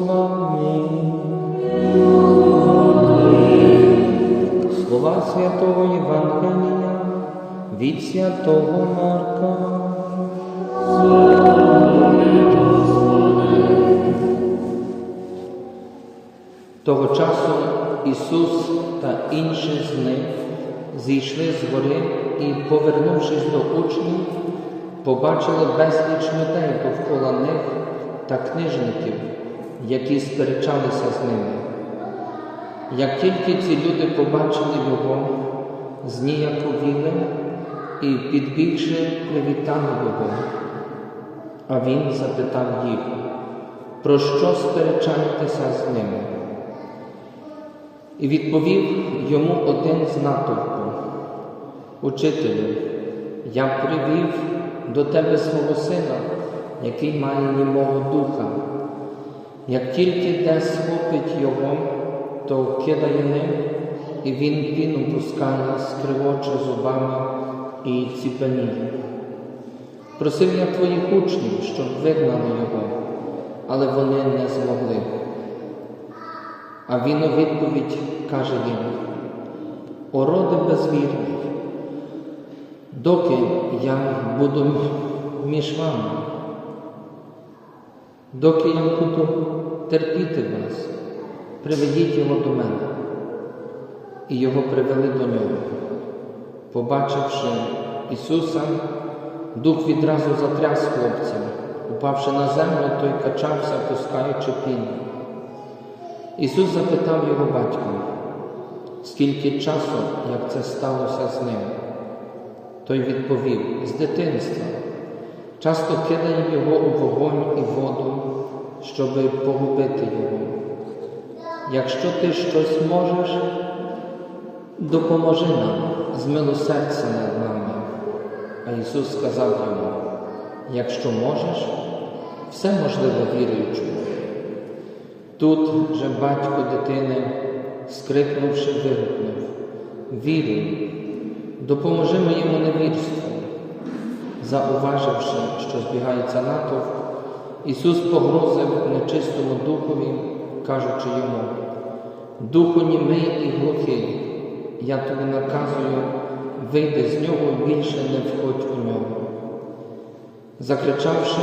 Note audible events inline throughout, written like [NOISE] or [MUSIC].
З. Слова святого Євангелія від святого Марка. Того часу Ісус та інші з них зійшли з гори і, повернувшись до учнів, побачили безліч людей довкола них та книжників, які сперечалися з ними. Як тільки ці люди побачили його, зніяковіли і, підбігши, привітали його. А він запитав їх, про що сперечаєтеся з ними? І відповів йому один з натовпу, Учителю, я привів до тебе свого сина, який має німого духа. Як тільки десь схопить його, то кидає ним, і він піну пускає, скривоче зубами і ціпеніє. Просив я твоїх учнів, щоб вигнали його, але вони не змогли. А він у відповідь каже їм, о роди безвірний, доки я буду між вами, доки я буду терпіти вас, приведіть його до мене. І його привели до нього. Побачивши Ісуса, дух відразу затряс хлопця, упавши на землю, той качався, пускаючи піну. Ісус запитав його батька, скільки часу, як це сталося з ним. Той відповів з дитинства. Часто кидає його у вогонь і воду, щоби погубити його. Якщо ти щось можеш, допоможи нам, змилосердься над нами. А Ісус сказав йому, якщо можеш, все можливо віруючому. Тут же батько дитини, скрикнувши, вигукнув Вірую, допоможи моєму невірству. Зауваживши, що збігається натовп, Ісус погрозив нечистому духові, кажучи йому, Духу німий і глухий, я тобі наказую, вийди з нього більше не входь у нього. Закричавши,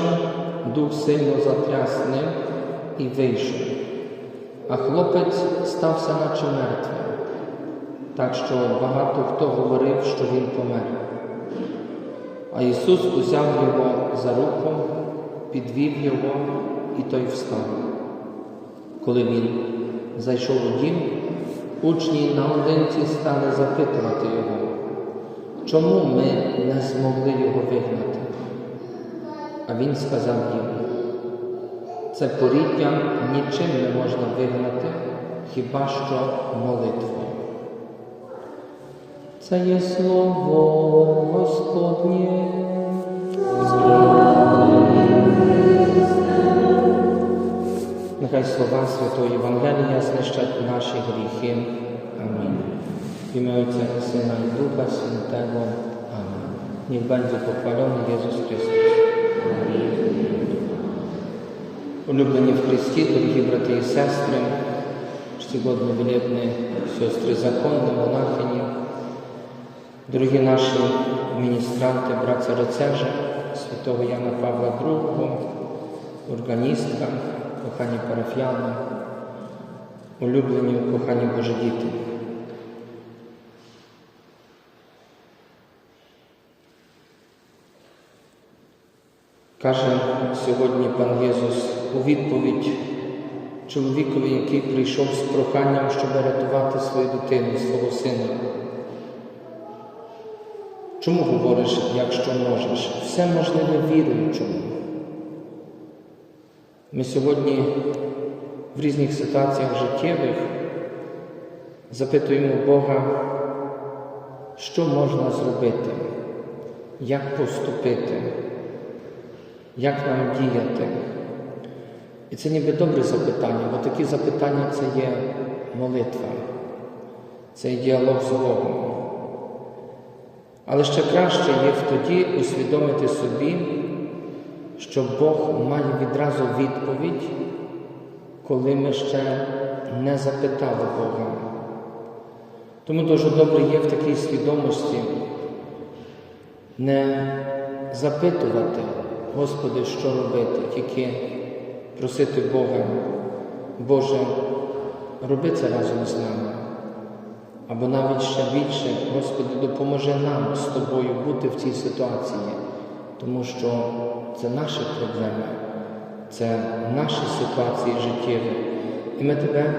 дух сильно затряс ним і вийшов. А хлопець стався наче мертвим, так що багато хто говорив, що він помер. А Ісус узяв його за руку, підвів його, і той встав. Коли він зайшов у дім, учні наодинці стали запитувати його, чому ми не змогли його вигнати. А він сказав їм, це поріддя нічим не можна вигнати, хіба що молитвою. Це є слово Господнє. Нехай слова Святої Євангелія знищать наші гріхи. Амінь. В ім'я Отця і Сина і Духа Святого. Амінь. Niech będzie pochwalony Jezus Chrystus. Улюблені в Христі, дорогі брати і сестри, чтогодні велебні сестри законні, монахині, дорогі наші міністранти, братця рицежа, святого Яна Павла II, органістка, кохані парафіяни, улюблені кохані Божі діти. Каже сьогодні пан Єсус у відповідь чоловікові, який прийшов з проханням, щоб рятувати свою дитину, свого сина. Чому говориш, якщо можеш? Все можливе віруючому. Ми сьогодні в різних ситуаціях життєвих запитуємо Бога, що можна зробити, як поступити, як нам діяти. І це ніби добре запитання, бо такі запитання це є молитва, це є діалог з Богом. Але ще краще є тоді усвідомити собі, що Бог має відразу відповідь, коли ми ще не запитали Бога. Тому дуже добре є в такій свідомості не запитувати, Господи, що робити, тільки просити Бога, Боже, роби це разом з нами. Або навіть ще більше, Господи, допоможи нам з Тобою бути в цій ситуації, тому що це наші проблеми, це наші ситуації життєві. І ми Тебе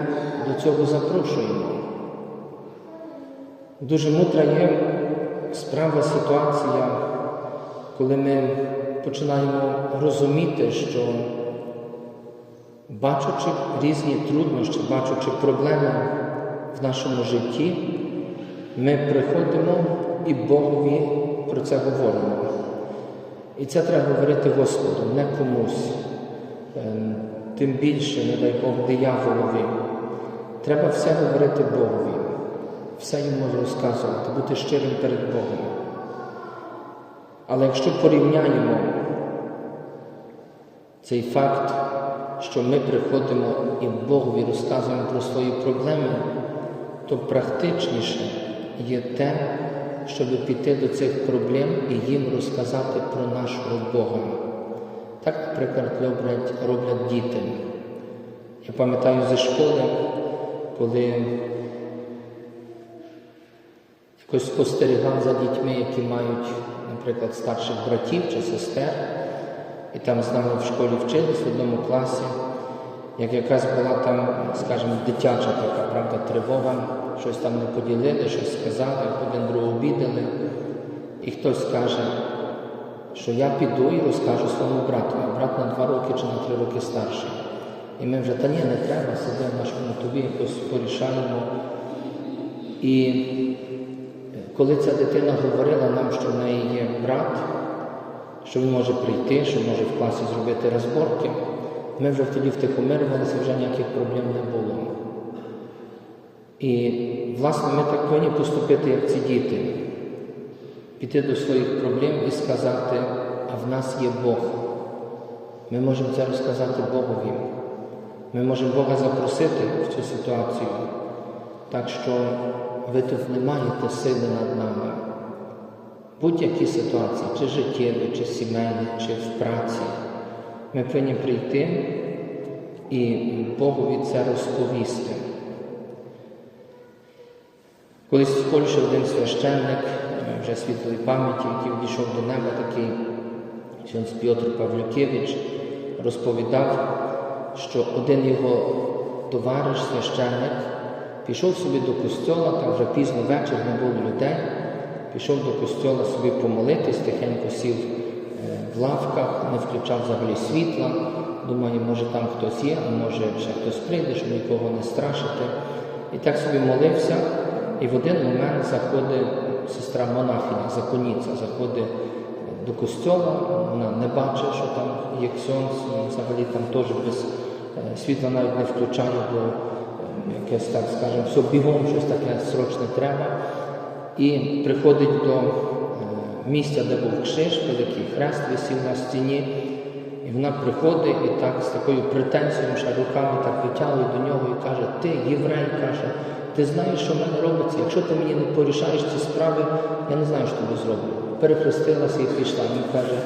до цього запрошуємо. Дуже мудра є справа ситуація, коли ми починаємо розуміти, що бачучи різні труднощі, бачучи проблеми в нашому житті, ми приходимо і Богові про це говоримо. І це треба говорити Господу, не комусь. Ем, Тим більше, не дай Бог, дияволові. Треба все говорити Богові, все йому розказувати, бути щирим перед Богом. Але якщо порівняємо цей факт, що ми приходимо і Богові розказуємо про свої проблеми, то практичніше є те, щоб піти до цих проблем і їм розказати про нашого Бога. Так, наприклад, роблять, роблять діти. Я пам'ятаю зі школи, коли якось спостерігав за дітьми, які мають, наприклад, старших братів чи сестер, і там з нами в школі вчились в одному класі, як якась була там, скажімо, дитяча така, правда, тривога, щось там не поділили, щось сказали, один другого обідали, і хтось скаже, що я піду і розкажу своєму брату, а брат на два роки чи на три роки старший. І ми вже, та ні, не треба, сидимо в нашому тобі, якось порішаємо. І коли ця дитина говорила нам, що в неї є брат, що він може прийти, що може в класі зробити розборки, ми вже тоді втихомирювалися, вже ніяких проблем не було. І, власне, ми так повинні поступити, як ці діти, піти до своїх проблем і сказати, а в нас є Бог. Ми можемо це розказати Богові. Ми можемо Бога запросити в цю ситуацію, так що ви тут не маєте сили над нами. Будь-які ситуації, чи життєві, чи сімейні, чи в праці, ми повинні прийти і Богові це розповісти. Колись в Польщі один священник, вже світлої пам'яті, який відійшов до неба, такий Сьонс Пьотр Павлюкевич, розповідав, що один його товариш, священник, пішов собі до костьола, там вже пізно вечір не було людей, пішов до костьола собі помолитись, тихенько сів лавках, не включав взагалі світла. Думаю, може там хтось є, а може ще хтось прийде, щоб нікого не страшити. І так собі молився, і в один момент заходить сестра монахиня, законниця, заходить до костьола, вона не бачить, що там є ксьонс, взагалі там теж без світла навіть не включає, бо якесь так, скажемо, все бігом, щось таке срочне треба. І приходить до місця, де був криш, великий хрест висів на стіні. І вона приходить і так з такою претензією, ще руками так витягує до нього і каже, ти, єврей, каже, ти знаєш, що в мене робиться, якщо ти мені не порішаєш ці справи, я не знаю, що тобі зроблю. Перехрестилася і пішла. Він каже,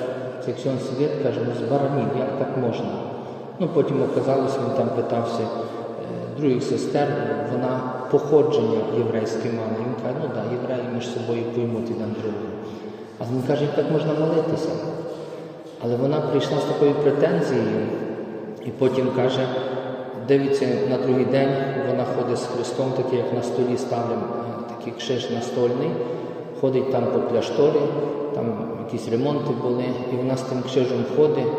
це Ксьон Світ, каже, ну з баранів, як так можна? Ну потім оказалось, він там питався других сестер, вона походження єврейське мала. Він каже, ну так, да, євреї між собою поймуть один другого. А він каже, як так можна молитися? Але вона прийшла з такою претензією, І потім каже, дивиться на другий день, вона ходить з Христом, такий, як на столі ставимо е, такий кшиш настольний, ходить там по кляшторі, там якісь ремонти були, і вона з тим кшижем ходить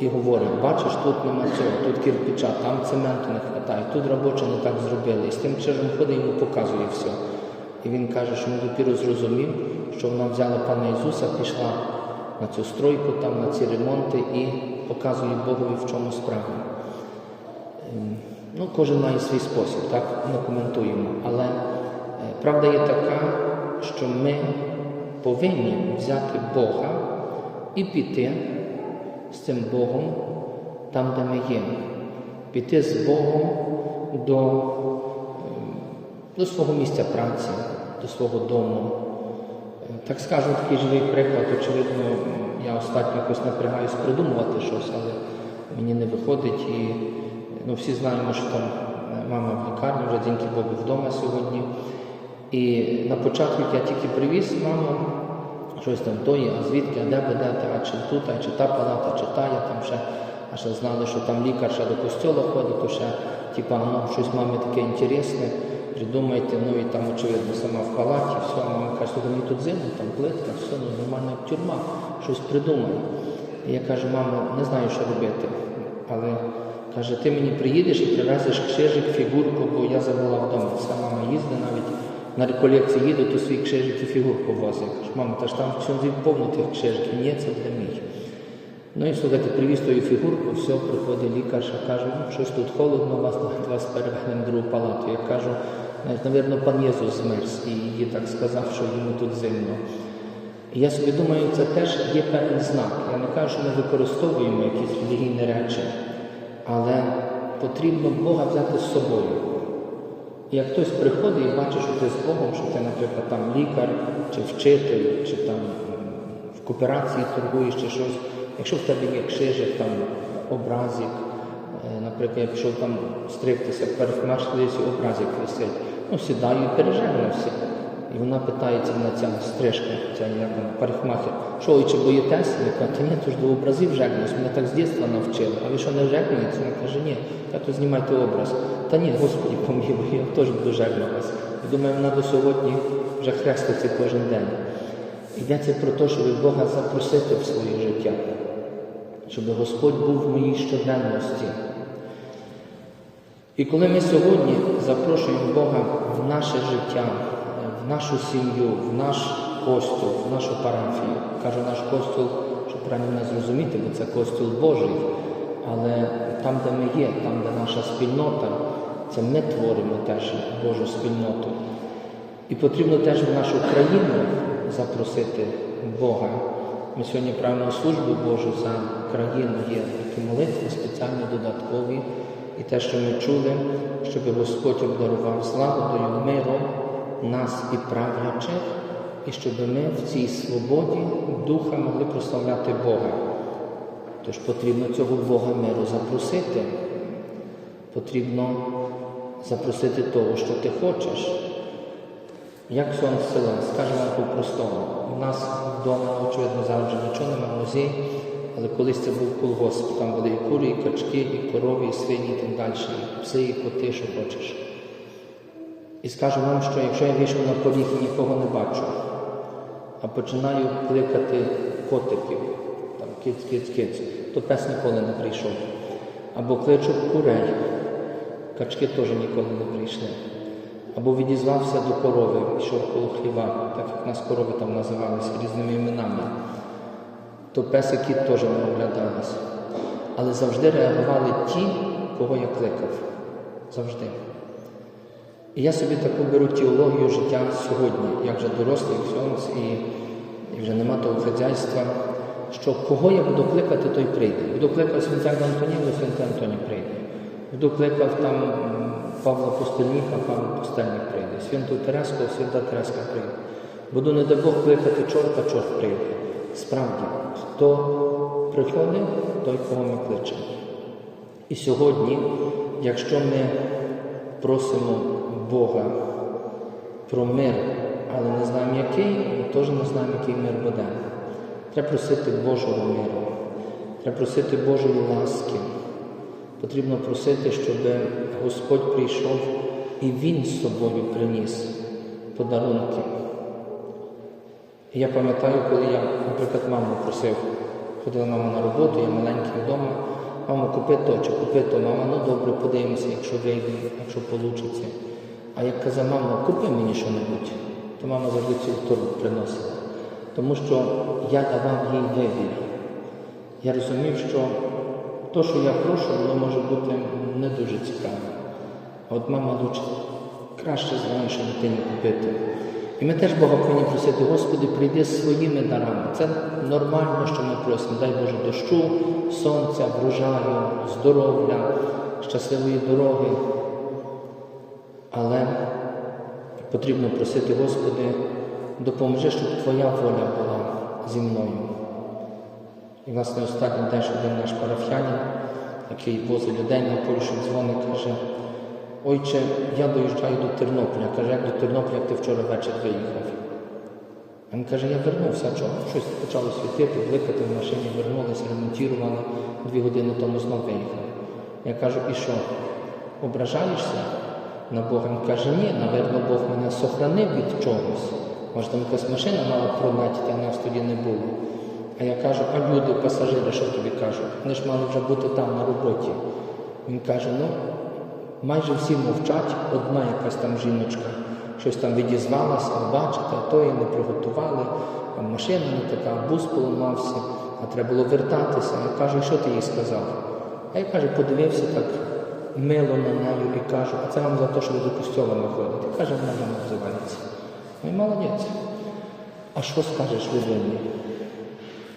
і говорить, бачиш, тут нема цього, тут кирпича, там цементу не вистачає, тут робоче не так зробили. І з тим кшижем ходить йому показує все. І він каже, що він допіру зрозумів, що вона взяла пана Ісуса, пішла на цю стройку, там, на ці ремонти і показує Богові, в чому справа. Ем, Ну, кожен має свій спосіб, так не коментуємо. Але е, правда є така, що ми повинні взяти Бога і піти з цим Богом там, де ми є. Піти з Богом до, ем, до свого місця праці, до свого дому. Так скажу, такий живий приклад, очевидно, я останньо якось напрягаюсь придумувати щось, але мені не виходить. І ну, всі знаємо, що там е, мама в лікарні, вже дякую Богу вдома сьогодні. І на початку я тільки привіз маму, щось там то є, а звідки, а де будете, а чи тут, а чи та палата, чи та, я там ще, а ще знали, що там лікар ще до костюла ходить, то ще, типа, ну, щось мамі таке інтересне, придумайте, ну і там, очевидно, сама в палаті, все, мама каже, мені тут зимно, там плитка, все, ну нормальна тюрма, щось придумай. І я кажу, мамо, не знаю, що робити, але каже, ти мені приїдеш і привезеш кшижик, фігурку, бо я забула вдома. Вся мама їздить навіть на реколекції їде, то свій кшижик і фігурку возить. Я кажу, мама, та ж там всюди повно тих кшижиків. Ні, це для мій. Ну і слухайте, привіз тою фігурку, все, приходить лікарша, каже, ну щось тут холодно, вас, [LAUGHS] вас переведемо в другу палату. Я кажу, навіть, напевно, пан Єсус змерз і їй так сказав, що йому тут зимно. І я собі думаю, це теж є певний знак. Я не кажу, що ми використовуємо якісь релігійні речі, але потрібно Бога взяти з собою. І як хтось приходить і бачить, що ти з Богом, що ти, наприклад, там лікар, чи вчитель, чи там в кооперації торгуєш, чи щось, якщо в тебе є кшижик, там образик, е, наприклад, я пішов там стригтися, парикмахер десь образик висить, ну сідаю і пережегнувся. І вона питається на ця стрижка, ця як вона, парикмахер, що ой, чи боїтесь? Я кажу, та ні, то ж до образів жегнусь, мене так з дитинства навчили. А ви що не жегнуєте? Вона каже, ні, я то знімайте образ. Та ні, Господі помилуй, я теж буду жегнуватися. Думаю, вона до сьогодні вже хреститься кожен день. Йдеться про те, щоб Бога запросити в своє життя, щоб Господь був в моїй щоденності. І коли ми сьогодні запрошуємо Бога в наше життя, в нашу сім'ю, в наш костюл, в нашу парафію, кажу наш костюл, щоб правильно зрозуміти, бо це костюл Божий, але там, де ми є, там, де наша спільнота, це ми творимо теж Божу спільноту. І потрібно теж в нашу країну запросити Бога. Ми сьогодні правимо службу Божу за країну, є такі молитви спеціальні додаткові. І те, що ми чули, щоб Господь обдарував злагодою, миром нас і правлячих, і щоб ми в цій свободі духа могли прославляти Бога. Тож потрібно цього Бога миру запросити. Потрібно запросити того, що ти хочеш. Як сон села, скажемо по-простому. У нас вдома, очевидно, вже нічого немає музей, але колись це був колгосп. Там були і кури, і качки, і корови, і свині, і так далі, і пси, і коти, що хочеш. І скажу вам, що якщо я вийшов на поріг і нікого не бачу, а починаю кликати котиків, там киць, киць, киць, то пес ніколи не прийшов. Або кличу курей, качки теж ніколи не прийшли. Або відізвався до корови, йшов коло хліва, так як нас корови там називалися різними іменами, то песики теж не оглядалися. Але завжди реагували ті, кого я кликав. Завжди. І я собі таку беру теологію життя сьогодні, як вже дорослий ксьонц, і, і вже нема того хазяйства, що кого я буду кликати, той прийде. Буду кликав Святого Антоніна, Святий Антоній прийде. Буду кликав там Павла Пустельніка, Павло Пустельник прийде. Святу Тереску, Свята Тереска прийде. Буду, не дай Бог, кликати чорта, чорт прийде. Справді, хто приходить, той, кого ми кличемо. І сьогодні, якщо ми просимо Бога про мир, але не знаємо який, ми теж не знаємо, який мир буде. Треба просити Божого миру, треба просити Божої ласки, Потрібно просити, щоб Господь прийшов і Він з собою приніс подарунки. І я пам'ятаю, коли я, наприклад, маму просив, ходила мама на роботу, я маленький вдома, мамо, купи то чи купи то, мама, ну добре, подивимося, якщо вийде, якщо вийде. А як казав, мама, купи мені що-небудь, то мама завжди цю торбу приносила. Тому що я давав їй вибір. Я розумів, що то, що я прошу, воно може бути не дуже цікаве. А от мама лучше краще знає, що дитині купити. І ми теж Бога повинні просити, Господи, прийди своїми дарами. Це нормально, що ми просимо. Дай Боже дощу, сонця, врожаю, здоров'я, щасливої дороги. Але потрібно просити, Господи, допоможи, щоб Твоя воля була зі мною. І, власне, останній день один наш парафіянин, який возить людей на Польщу, дзвонить, каже, Ойче, я доїжджаю до Тернополя. Каже, як до Тернополя, ти вчора ввечері виїхав. А Він каже, я вернувся, чого? Щось почало світити, бликати в машині, вернулися, ремонтували, дві години тому знов виїхав. Я кажу, і що? Ображаєшся на Бога? Він каже, ні, напевно, Бог мене сохранив від чогось. Може, там якась машина мала пролетіти, а нас тоді не було. А я кажу, а люди, пасажири, що тобі кажуть? Вони ж мали вже бути там на роботі. Він каже, ну, майже всі мовчать, одна якась там жіночка щось там відізвалася, бачите, а то і не приготували, машина не така, бус поламався, а треба було вертатися. Я кажу, що ти їй сказав? А я каже, подивився так мило на нею і кажу, а це вам за те, що ви до костьола не ходите. Каже, вона вам називається. Ну і молодець. А що скажеш людині?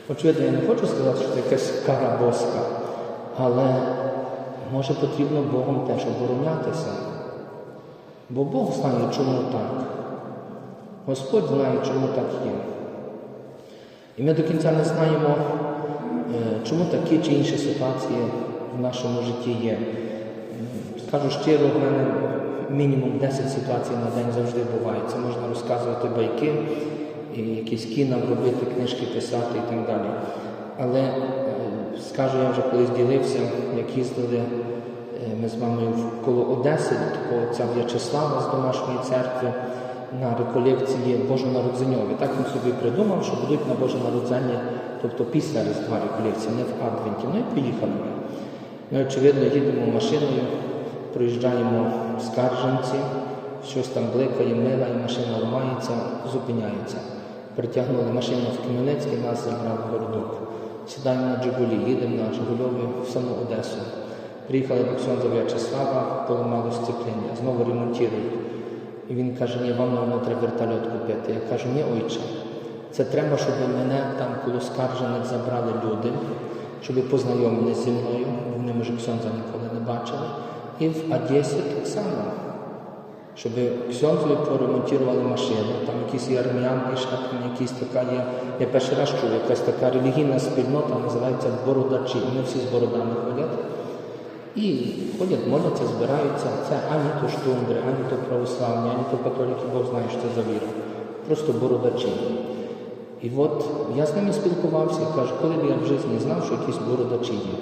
Очевидно, я не хочу сказати, що це якась кара боска, але може потрібно Богом теж оборонятися. Бо Бог знає, чому так. Господь знає, чому так є. І ми до кінця не знаємо, е, чому такі чи інші ситуації в нашому житті є. Скажу щиро, в мене мінімум 10 ситуацій на день завжди буває. Це можна розказувати байки, якісь кіна робити, книжки писати і так далі. Але скажу, я вже колись ділився, як їздили е, ми з мамою коло Одеси, до такого отця В'ячеслава з домашньої церкви на реколекції Божонаrodzeniowe. Так він собі придумав, що будуть на Боже народження, тобто після Різдва реколекції, не в Адвенті. Ну і поїхали ми. Очевидно, їдемо машиною, проїжджаємо в скарженці, щось там бликає, мила, і машина ламається, зупиняється. Притягнули машину в Кам'янецький, нас забрав городок. Сідаємо на Джигулі, їдемо на Жигульові в саму Одесу. Приїхали до Ксьонза В'ячеслава, поламало сцеплення, знову ремонтують. І він каже, ні, вам напевно, треба вертольот купити. Я кажу, ні, ойче, це треба, щоб мене там коло скаржених забрали люди, щоб познайомилися зі мною, вони, може, Ксьонза ніколи не бачили. І в Одесі так само. Щоб Ксьонзові поремонтували машину, там якісь є арміяни, якісь така є. Я перший раз чув, якась така релігійна спільнота називається Бородачі. Вони всі з бородами ходять. І ходять, моляться, збираються. Це ані то штундри, ані то православні, ані то католики, Бог знає, що це за віра. Просто бородачі. І от я з ними спілкувався і кажу, коли б я в житті знав, що якісь бородачі є.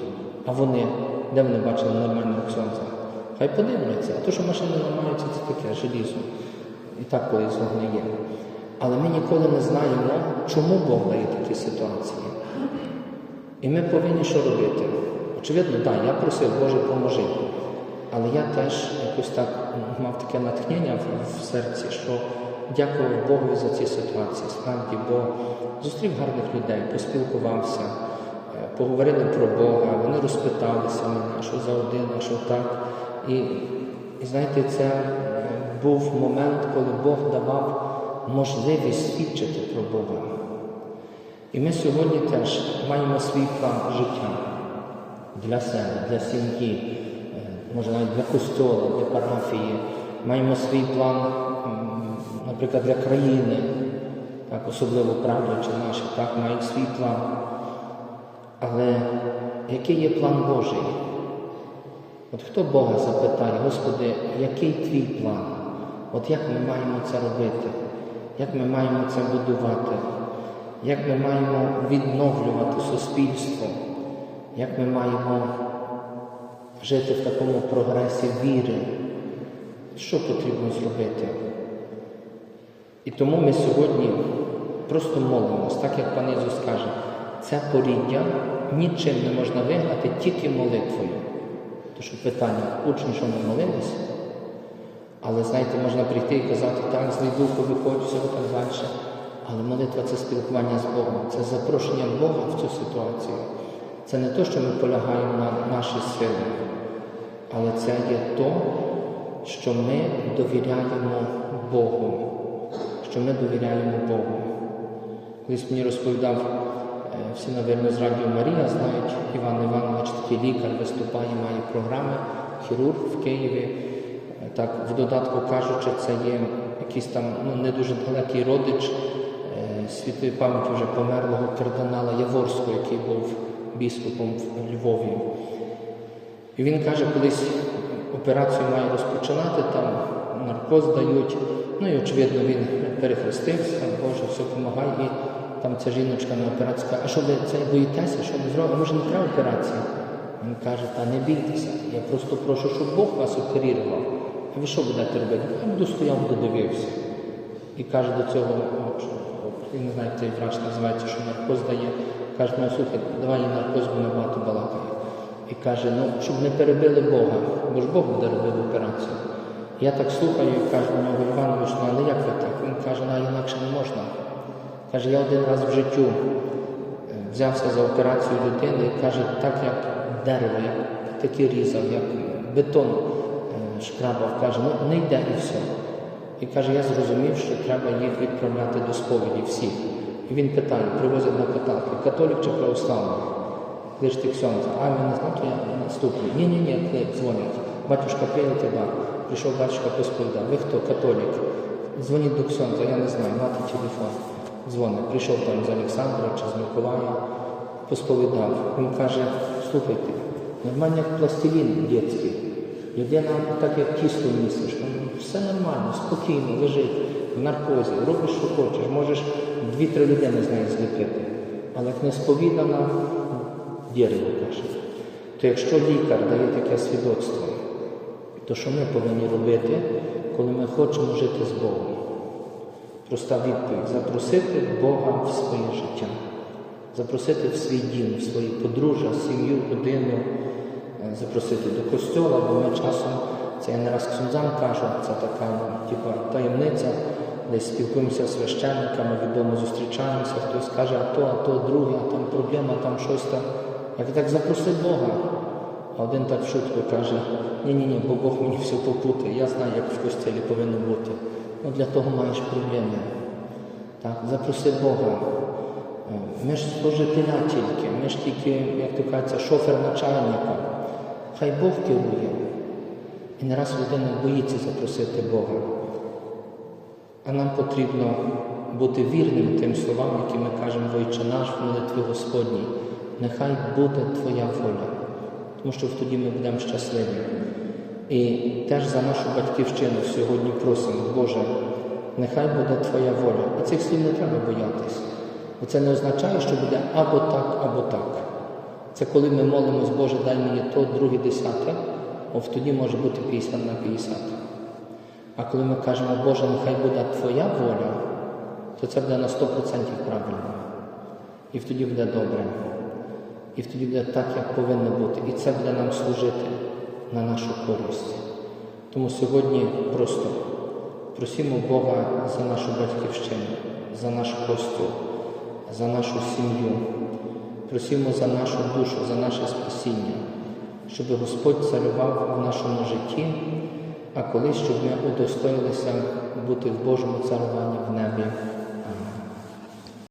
А вони, де вони бачили нормального ксьонця? Хай подивляться. А то, що машини ламаються, це таке желізо. І так колись воно є. Але ми ніколи не знаємо, чому Бог дає такі ситуації. І ми повинні що робити? Очевидно, так, я просив, Боже, поможи. Але я теж якось так мав таке натхнення в, в серці, що дякував Богу за ці ситуації. Справді, бо зустрів гарних людей, поспілкувався, е, поговорили про Бога, вони розпиталися мене, що за один, а що так. І, і знаєте, це е, був момент, коли Бог давав можливість свідчити про Бога. І ми сьогодні теж маємо свій план життя для себе, для сім'ї, е, може навіть для костьола, для парафії. Маємо свій план, наприклад, для країни, так, особливо правлячі наші, так, мають свій план. Але який є план Божий? От хто Бога запитає, Господи, який твій план? От як ми маємо це робити? Як ми маємо це будувати? Як ми маємо відновлювати суспільство? Як ми маємо жити в такому прогресі віри. Що потрібно зробити? І тому ми сьогодні просто молимось, так як пан Ісус каже, це поріддя нічим не можна вигнати, тільки молитвою. То що питання, учні, що ми молились? Але знаєте, можна прийти і казати, так, злий духу виходь, все так далі. Але молитва це спілкування з Богом, це запрошення Бога в цю ситуацію. Це не те, що ми полягаємо на наші сили, але це є то, що ми довіряємо Богу. Що ми довіряємо Богу. Колись мені розповідав, всі, напевно, з Радіо Марія знають, Іван Іванович, такий лікар, виступає, має програми, хірург в Києві. Так, в додатку кажучи, це є якийсь там ну, не дуже далекий родич е, святої пам'яті вже померлого кардинала Яворського, який був біскупом в Львові. І він каже, колись операцію має розпочинати, там наркоз дають. Ну і очевидно він перехрестився, Боже, все допомагає. Там ця жіночка на операцію каже, а що ви це боїтеся, що не зробите? Може не треба операції? Він каже, та не бійтеся, я просто прошу, щоб Бог вас оперував. А ви що будете робити? Я буду стояв, буду. І каже до цього, я не знаю, цей врач називається, що наркоз дає. Каже, ну слухай, давай я наркоз, бо ми багато балакає. І каже, ну, щоб не перебили Бога, бо ж Бог буде робити операцію. Я так слухаю і кажу нього, Іванович, ну але як ви так? Він каже, ну інакше не можна. Каже, я один раз в життю е, взявся за операцію людини і каже, так як дерево, як таки різав, як бетон е, шкрабав, каже, ну не йде і все. І каже, я зрозумів, що треба їх відправляти до сповіді всіх. І він питає, привозить на каталки, католік чи православний? Кличте ксьонза. А він не знав, то я наступний. Ні, ні, ні, дзвонять. Батюшка прийняти, да. Прийшов батюшка посповідав. Ви хто? Католік? Дзвоніть до ксьонза, я не знаю, мати телефон. Дзвонить. Прийшов там з Олександра чи з Миколая, посповідав. Він каже, слухайте, нормально як пластилін дитячий. Людина так як тісто місиш, ну, все нормально, спокійно, лежить в наркозі, робиш, що хочеш, можеш дві-три людини з нею зліпити. Але як не сповідана, дерево каже. То якщо лікар дає таке свідоцтво, то що ми повинні робити, коли ми хочемо жити з Богом? Проста відповідь запросити Бога в своє життя, запросити в свій дім, в свої подружжя, сім'ю, родину, е, запросити до костьола, бо ми часом, це я не раз ксюнзам кажу, це така типу, таємниця, десь спілкуємося з священниками, відомо зустрічаємося, хтось каже, а то, а то, друге, а там проблема, там щось там. Я так запроси Бога. А один так в шутку каже, ні-ні-ні, бо Бог мені все попутає, я знаю, як в костелі повинно бути. Ну для того маєш проблеми. Так, запроси Бога. Ми ж служителя тільки, ми ж тільки, як то кажеться, шофер начальника. Хай Бог керує. І не раз людина боїться запросити Бога. А нам потрібно бути вірним тим словам, які ми кажемо Войче наш в молитві Господній. Нехай буде Твоя воля, тому що тоді ми будемо щасливі. І теж за нашу батьківщину сьогодні просимо, Боже, нехай буде Твоя воля. І цих слів не треба боятись. Бо це не означає, що буде або так, або так. Це коли ми молимось, Боже, дай мені то, друге, десяте, от тоді може бути 50 на 50. А коли ми кажемо, Боже, нехай буде Твоя воля, то це буде на 100% правильно. І тоді буде добре. І тоді буде так, як повинно бути. І це буде нам служити на нашу користь. Тому сьогодні просто просимо Бога за нашу батьківщину, за наш костюм, за нашу сім'ю. Просимо за нашу душу, за наше спасіння, щоб Господь царював в нашому житті, а колись, щоб ми удостоїлися бути в Божому царуванні в небі.